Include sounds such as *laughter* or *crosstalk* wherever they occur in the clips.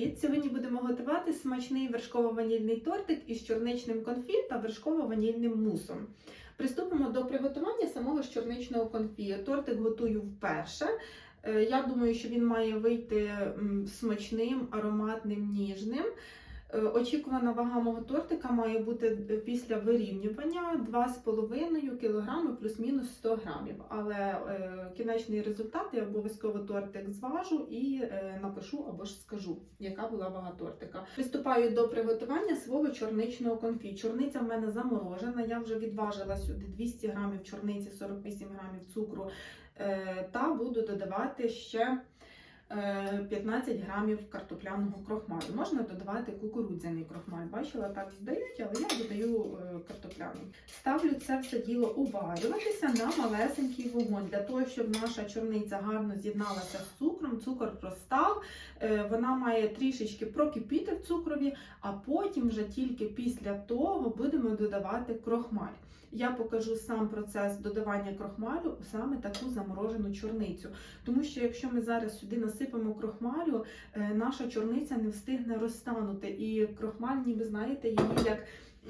Привіт! Сьогодні будемо готувати смачний вершково-ванільний тортик із чорничним конфі та вершково-ванільним мусом. Приступимо до приготування самого ж чорничного конфі. Тортик готую вперше. Е, Я думаю, що він має вийти смачним, ароматним, ніжним. Е, Очікувана вага мого тортика має бути е, після вирівнювання 2,5 кг плюс-мінус 100 грамів. Але е, кінечний результат я обов'язково тортик зважу і напишу або ж скажу, яка була вага тортика. Приступаю до приготування свого чорничного конфі. Чорниця в мене заморожена. Я вже відважила сюди 200 грамів чорниці, 48 грамів цукру та буду додавати ще. Е, 15 грамів картопляного крохмалю. Можна додавати кукурудзяний крохмаль. Бачила, так додають, але я додаю е, картопляний. Ставлю це все діло уварюватися на малесенький вогонь, для того, щоб наша чорниця гарно з'єдналася з цукром, цукор розстав, е, вона має трішечки прокипіти в цукрові, а потім вже тільки після того будемо додавати крохмаль. Я покажу сам процес додавання крохмалю саме таку заморожену чорницю. Тому що якщо ми зараз сюди насипемо крохмалю, е, наша чорниця не встигне розтанути. І крохмаль, ніби знаєте, її як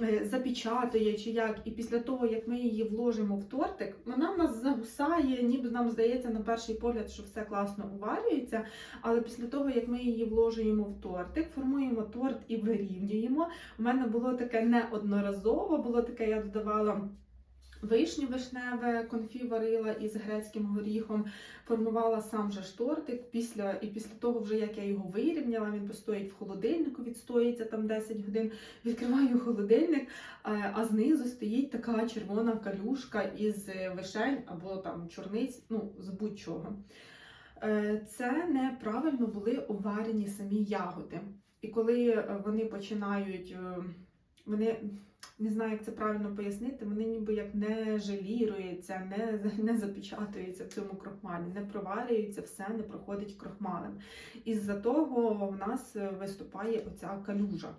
е, запечатує чи як. І після того, як ми її вложимо в тортик, вона в нас загусає, ніби нам здається на перший погляд, що все класно уварюється. Але після того, як ми її вложуємо в тортик, формуємо торт і вирівнюємо. У мене було таке неодноразово, було таке, я додавала. Вишню вишневе конфі варила із грецьким горіхом, формувала сам же тортик. Після, і після того, вже як я його вирівняла, він постоїть в холодильнику, відстоїться там 10 годин. Відкриваю холодильник, е, а знизу стоїть така червона калюшка із вишень або там чорниць, ну з будь-чого. Е, Це неправильно були уварені самі ягоди. І коли е, вони починають, вони не знаю, як це правильно пояснити, вони ніби як не желіруються, не, не запечатуються в цьому крохмалі, не проварюються, все не проходить крохмалем. Із-за того в нас виступає оця калюжа.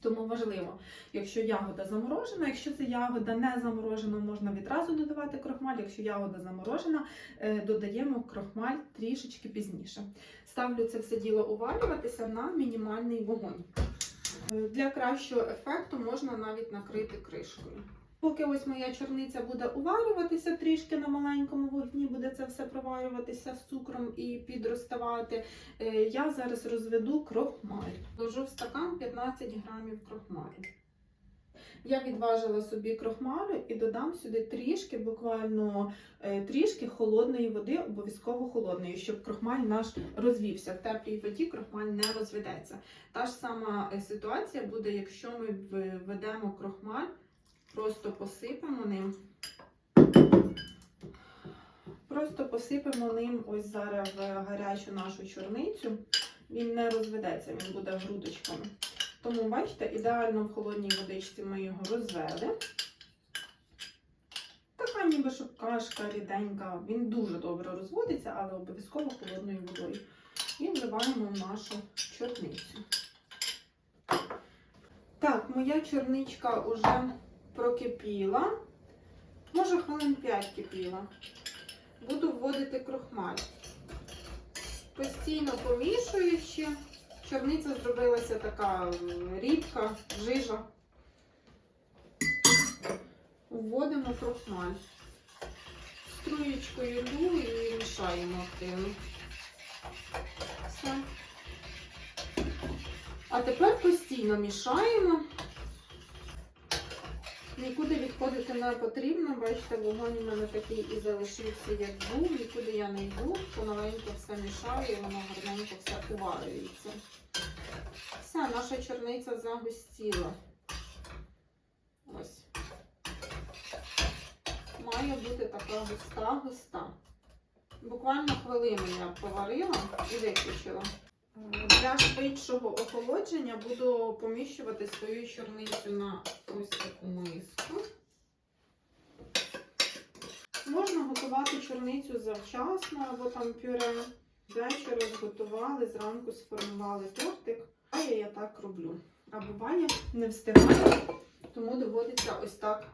Тому важливо, якщо ягода заморожена, якщо це ягода не заморожена, можна відразу додавати крохмаль. Якщо ягода заморожена, е, додаємо крохмаль трішечки пізніше. Ставлю це все діло уварюватися на мінімальний вогонь. Е, Для кращого ефекту можна навіть накрити кришкою. Поки ось моя чорниця буде уварюватися трішки на маленькому вогні, буде це все проварюватися з цукром і підроставати. е, Я зараз розведу крохмаль. Ложу в стакан 15 грамів крохмалю. Я відважила собі крохмалю і додам сюди трішки, буквально е, трішки холодної води, обов'язково холодної, щоб крохмаль наш розвівся. В теплій воді крохмаль не розведеться. Та ж сама е, ситуація буде, якщо ми введемо крохмаль, просто посипемо ним. Просто посипемо ним ось зараз в гарячу нашу чорницю. Він не розведеться, він буде грудочками. Тому, бачите, ідеально в холодній водичці ми його розвели. Така ніби щоб кашка ріденька. Він дуже добре розводиться, але обов'язково холодною водою. І вливаємо в нашу чорницю. Так, моя чорничка вже прокипіла. Може, хвилин 5 кипіла. Буду вводити крохмаль. Постійно помішуючи. Чорниця зробилася така рідка, жижа. Вводимо крохмаль. Струєчкою лю і мішаємо активно. Все. А тепер постійно мішаємо. Нікуди відходити не потрібно. Бачите, вогонь у мене такий і залишився, як був. Нікуди я не йду, помаленьку все мішаю, і воно гарненько все уварюється. Все, наша чорниця загустіла. Ось. Має бути така густа-густа. Буквально хвилину я поварила і виключила. Для швидшого охолодження буду поміщувати свою чорницю на ось таку миску. Можна готувати чорницю завчасно або там пюре. Ввечері зготували, зранку сформували тортик. А я я так роблю. А буває, не встигаю, тому доводиться ось так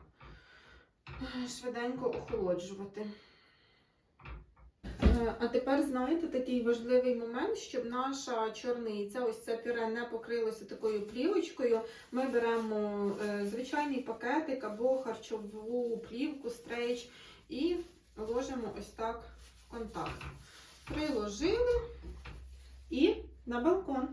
е, швиденько охолоджувати. Е, А тепер знаєте такий важливий момент, щоб наша чорниця, ось це пюре не покрилося такою плівочкою. Ми беремо е, звичайний пакетик або харчову плівку, стрейч і ложимо ось так в контакт. Приложили і на балкон.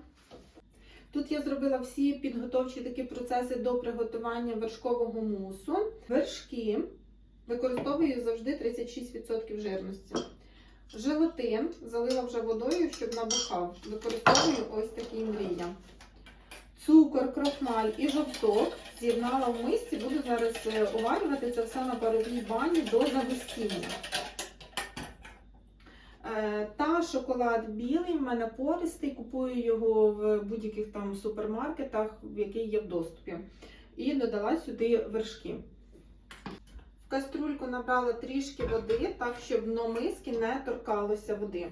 Тут я зробила всі підготовчі такі процеси до приготування вершкового мусу. Вершки використовую завжди 36% жирності. Желатин залила вже водою, щоб набухав. Використовую ось такий мрія. Цукор, крохмаль і жовток з'єднала в мисці. Буду зараз е, уварювати це все на паровій бані до загустіння. Е, Та шоколад білий, в мене пористий, купую його в будь-яких там супермаркетах, в який є в доступі. І додала сюди вершки. В каструльку набрала трішки води, так щоб дно миски не торкалося води.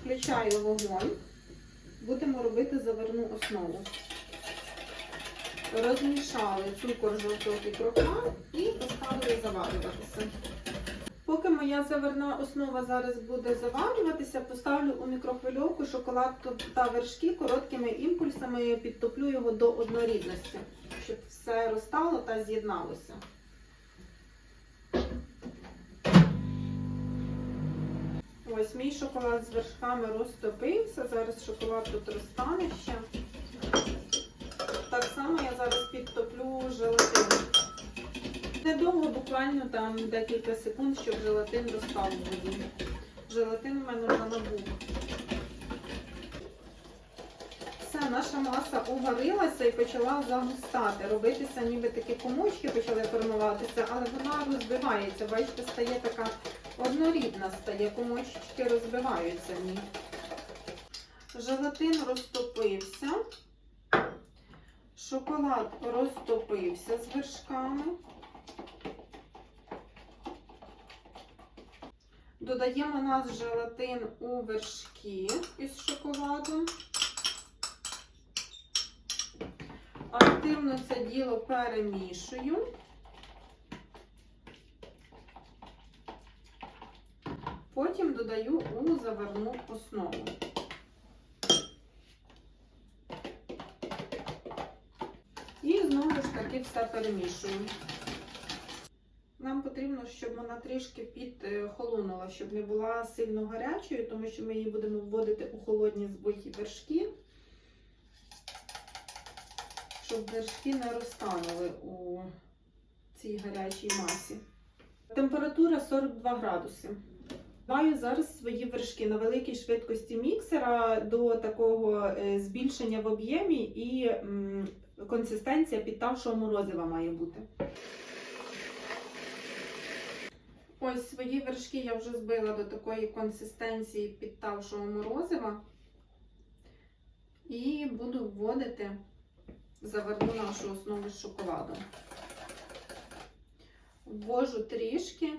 Включаю вогонь. Будемо робити заварну основу. Розмішали цукор, жовток і і поставили заварюватися. Поки моя заварна основа зараз буде заварюватися, поставлю у мікрохвильовку шоколад та вершки короткими імпульсами підтоплю його до однорідності, щоб все розтало та з'єдналося. Ось шоколад з вершками розтопився. Зараз шоколад тут розтане ще. Так само я зараз підтоплю желатин. Недовго, буквально там декілька секунд, щоб желатин розстав в воді. Желатин у мене вже набув. Все, наша маса угарилася і почала загустати. Робитися ніби такі комочки почали формуватися, але вона розбивається. Бачите, стає така однорідна, стає, комочки розбиваються в ній. Желатин розтопився. Шоколад розтопився з вершками. Додаємо наш желатин у вершки із шоколадом. Активно це діло перемішую. Потім додаю у заварну основу. І знову ж таки все перемішую. Нам потрібно, щоб вона трішки підхолонула, щоб не була сильно гарячою, тому що ми її будемо вводити у холодні збиті вершки, щоб вершки не розтанули у цій гарячій масі. Температура 42 градуси. Ваю зараз свої вершки на великій швидкості міксера до такого е, збільшення в об'ємі і консистенція підтавшого морозива має бути. Ось свої вершки я вже збила до такої консистенції підтавшого морозива. І буду вводити заварну нашу основу з шоколадом. Ввожу трішки.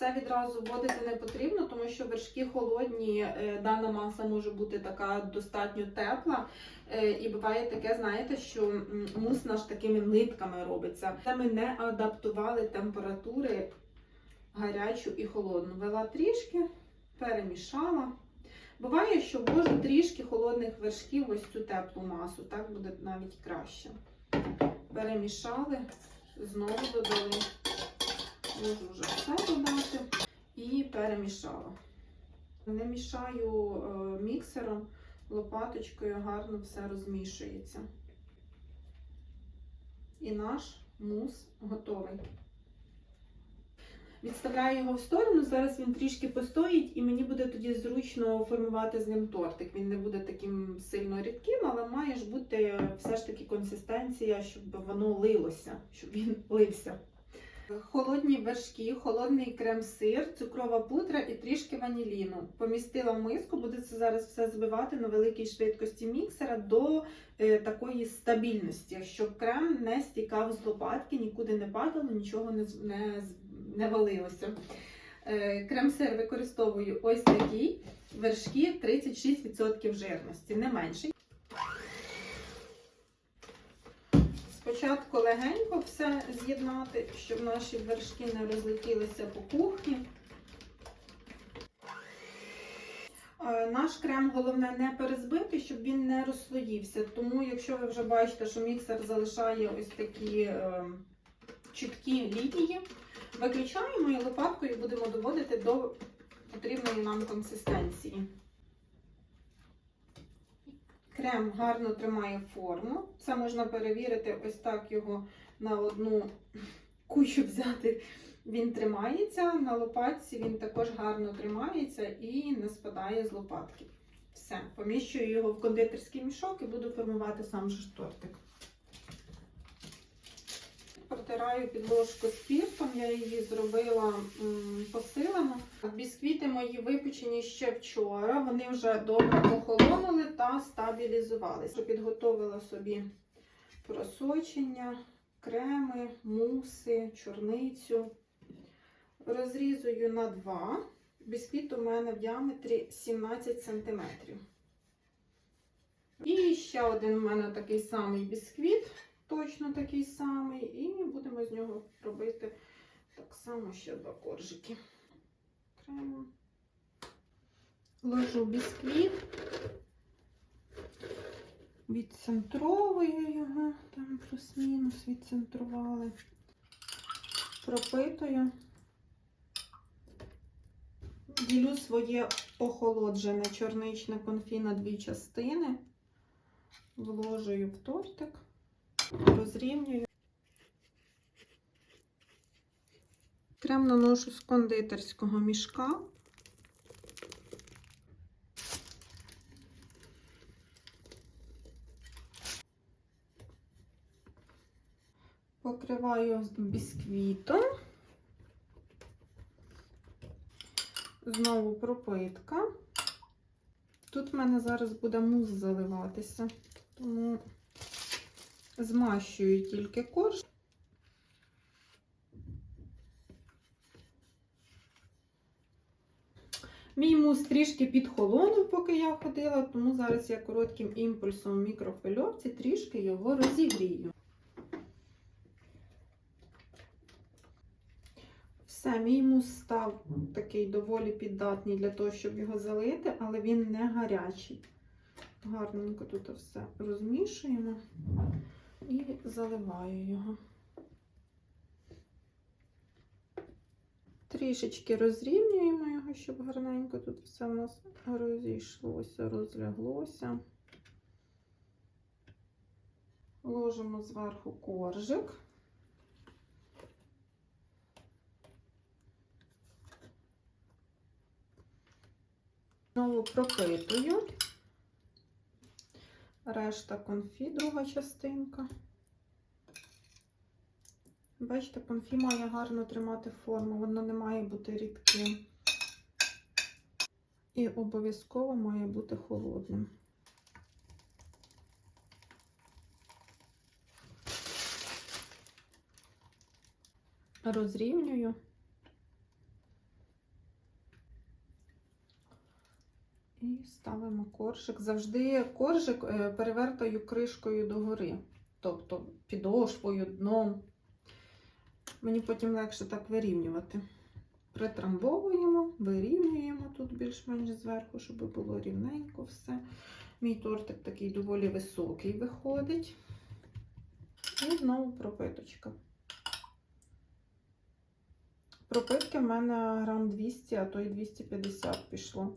Все відразу вводити не потрібно, тому що вершки холодні, е, дана маса може бути така достатньо тепла. Е, І буває таке, знаєте, що мус наш такими нитками робиться. Це ми не адаптували температури гарячу і холодну. Вела трішки, перемішала. Буває, що ввожу трішки холодних вершків ось цю теплу масу, так буде навіть краще. Перемішали, знову додали. Можу вже все додати і перемішала. Не мішаю е, міксером, лопаточкою гарно все розмішується. І наш мус готовий. Відставляю його в сторону, зараз він трішки постоїть, і мені буде тоді зручно формувати з ним тортик. Він не буде таким сильно рідким, але має ж бути все ж таки консистенція, щоб воно лилося, щоб він *laughs* лився. Холодні вершки, холодний крем-сир, цукрова пудра і трішки ваніліну. Помістила в миску, буде це зараз все збивати на великій швидкості міксера до е, такої стабільності, щоб крем не стікав з лопатки, нікуди не падало, нічого не, не, не валилося. Е, крем-сир використовую ось такий, вершки 36% жирності, не менший. Спочатку легенько все з'єднати, щоб наші вершки не розлетілися по кухні. Е, Наш крем головне не перезбити, щоб він не розслоївся. Тому, якщо ви вже бачите, що міксер залишає ось такі е, чіткі лінії, виключаємо і лопаткою будемо доводити до потрібної нам консистенції. Крем гарно тримає форму. Це можна перевірити, ось так його на одну кучу взяти. Він тримається, на лопатці він також гарно тримається і не спадає з лопатки. Все, поміщую його в кондитерський мішок і буду формувати сам же тортик. Протираю підложку спіртом, я її зробила посилену. Бісквіти мої випечені ще вчора. Вони вже добре охолонули та стабілізувалися. Підготовила собі просочення, креми, муси, чорницю. Розрізую на два. Бісквіт у мене в діаметрі 17 см. І ще один у мене такий самий бісквіт, точно такий самий, і будемо з нього робити так само ще два коржики. Крему. Ложу бісквіт, відцентровую його, там плюс-мінус відцентрували, пропитую. Ділю своє охолоджене чорничне конфі на дві частини, вложую в тортик, розрівнюю. Крем наношу з кондитерського мішка. Покриваю бісквітом. Знову пропитка. Тут в мене зараз буде мус заливатися, тому змащую тільки корж. Мій мус трішки підхолонув, поки я ходила, тому зараз я коротким імпульсом в мікрохвильовці трішки його розігрію. Все, мій мус став такий доволі піддатний для того, щоб його залити, але він не гарячий. Гарненько тут все розмішуємо і заливаю його. Трішечки розрівнюємо його, щоб гарненько тут все у нас розійшлося, розляглося. Ложимо зверху коржик. Знову пропитую. Решта конфі, друга частинка. Бачите, конфі має гарно тримати форму, воно не має бути рідким. І обов'язково має бути холодним. Розрівнюю. Ставимо коржик. Завжди коржик е, перевертаю кришкою догори, тобто підошвою, дном. Мені потім легше так вирівнювати. Притрамбовуємо, вирівнюємо тут більш-менш зверху, щоб було рівненько все. Мій тортик такий доволі високий виходить. І знову пропиточка. Пропитки в мене грам 200, а то й 250 пішло.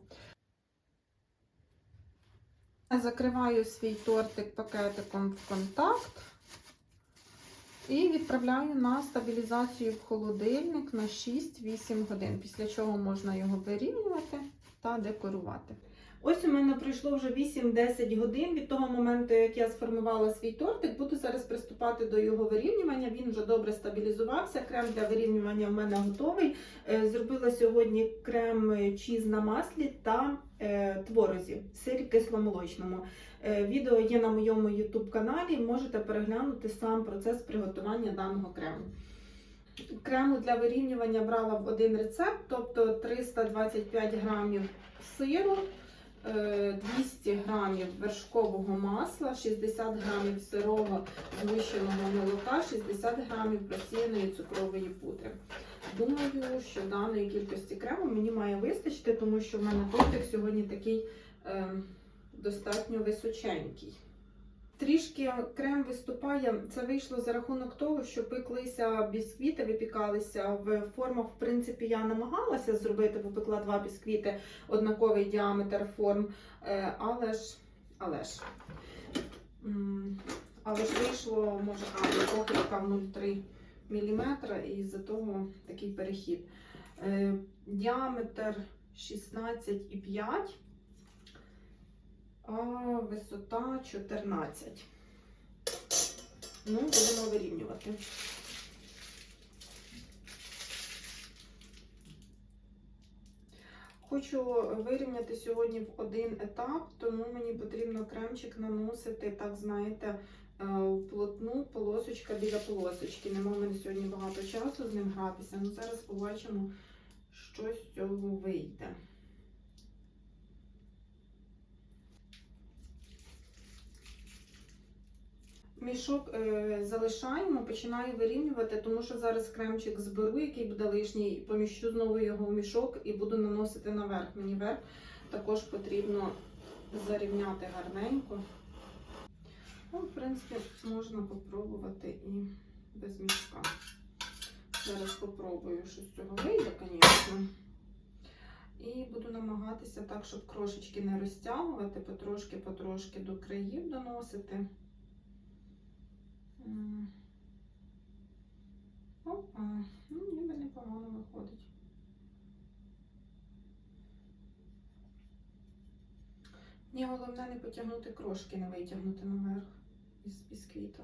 Закриваю свій тортик пакетиком в контакт і відправляю на стабілізацію в холодильник на 6-8 годин, після чого можна його вирівнювати та декорувати. Ось у мене пройшло вже 8-10 годин від того моменту, як я сформувала свій тортик. Буду зараз приступати до його вирівнювання. Він вже добре стабілізувався. Крем для вирівнювання в мене готовий. Е, Зробила сьогодні крем чіз на маслі та е, творозі, сирі кисломолочному. Е, Відео є на моєму YouTube каналі. Можете переглянути сам процес приготування даного крему. Крему для вирівнювання брала в один рецепт, тобто 325 грамів сиру. Е, 200 грамів вершкового масла, 60 грамів сирого згущеного молока, 60 грамів просіяної цукрової пудри. Думаю, що даної кількості крему мені має вистачити, тому що в мене тортик сьогодні такий е, достатньо височенький. Трішки крем виступає. Це вийшло за рахунок того, що пеклися бісквіти, випікалися в формах. В принципі, я намагалася зробити, бо пекла два бісквіти, однаковий діаметр форм. Е, Але ж, але ж, але ж вийшло, може, а, похибка в 0,3 мм, і з-за того такий перехід. Е, Діаметр 16,5 а висота 14. Ну, будемо вирівнювати. Хочу вирівняти сьогодні в один етап, тому мені потрібно кремчик наносити, так знаєте, е, вплотну полосочка біля полосочки. Нема в мене сьогодні багато часу з ним гратися. Ну, зараз побачимо, що з цього вийде. Мішок е, залишаємо, починаю вирівнювати, тому що зараз кремчик зберу, який буде лишній, поміщу знову його в мішок і буду наносити наверх. Мені верх також потрібно зарівняти гарненько. Ну, в принципі, можна попробувати і без мішка. Зараз попробую, що з цього вийде, звісно. І буду намагатися так, щоб крошечки не розтягувати, потрошки-потрошки до країв доносити. Опа, ну ніби непогано виходить. Мені головне не потягнути крошки, не витягнути наверх із бісквіта.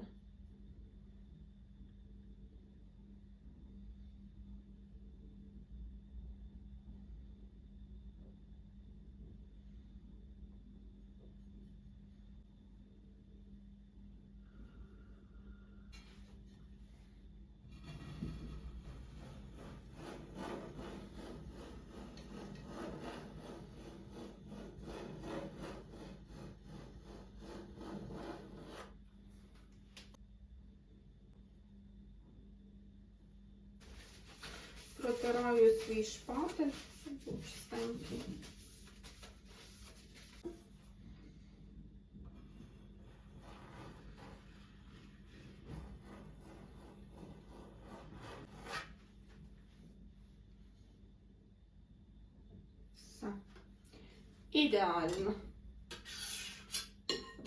Протираю свій шпатель, чистенький. Все. Ідеально.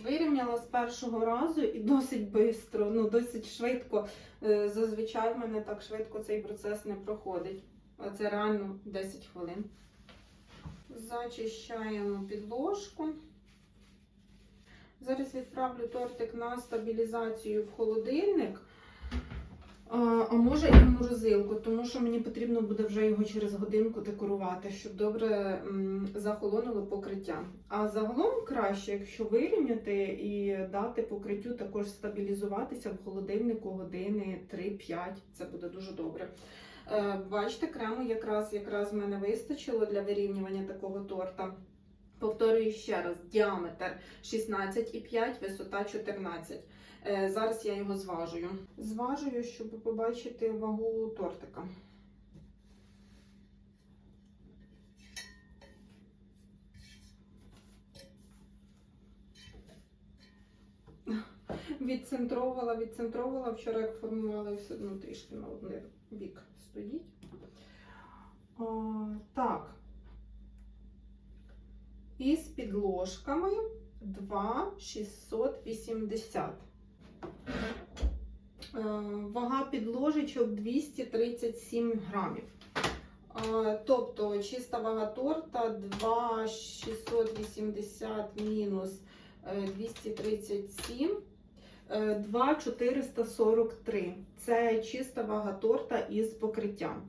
Вирівняла з першого разу і досить швидко, ну досить швидко. Е, Зазвичай в мене так швидко цей процес не проходить. Це реально 10 хвилин. Зачищаємо підложку. Зараз відправлю тортик на стабілізацію в холодильник. А, може і в морозилку, тому що мені потрібно буде вже його через годинку декорувати, щоб добре м, захолонуло покриття. А загалом краще, якщо вирівняти і дати покриттю також стабілізуватися в холодильнику години 3-5. Це буде дуже добре. Е, Бачите, крему якраз якраз в мене вистачило для вирівнювання такого торта. Повторюю ще раз: діаметр 16,5, висота 14. Е, Зараз я його зважую. Зважую, щоб побачити вагу тортика. Відцентровувала, відцентровувала. Вчора як формувала і все одно трішки на один бік стоїть. А, так. І з підложками 2,680. Е, Вага підложечок 237 грамів. Е, Тобто чиста вага торта 2,680 мінус е, 237. е, 2,443. Це чиста вага торта із покриттям.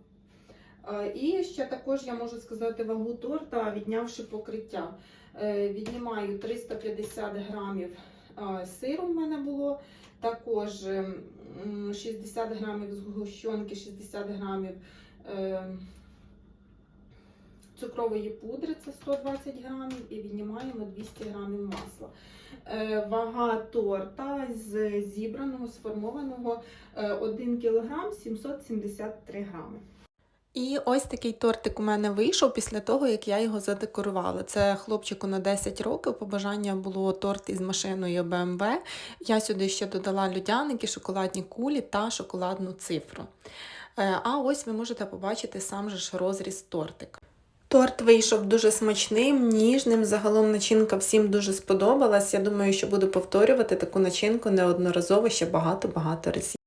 Е, І ще також я можу сказати вагу торта, віднявши покриття. Е, Віднімаю 350 грамів е, сиру в мене було. Також 60 грамів згущенки, 60 грамів е, цукрової пудри це 120 грамів і віднімаємо 200 грамів масла. Вага торта з зібраного, сформованого е, 1 кг 773 грами. І ось такий тортик у мене вийшов після того, як я його задекорувала. Це хлопчику на 10 років. Побажання було торт із машиною BMW. Я сюди ще додала людяники, шоколадні кулі та шоколадну цифру. Е, А ось ви можете побачити сам же ж розріз тортик. Торт вийшов дуже смачним, ніжним. Загалом начинка всім дуже сподобалась. Я думаю, що буду повторювати таку начинку неодноразово ще багато-багато разів.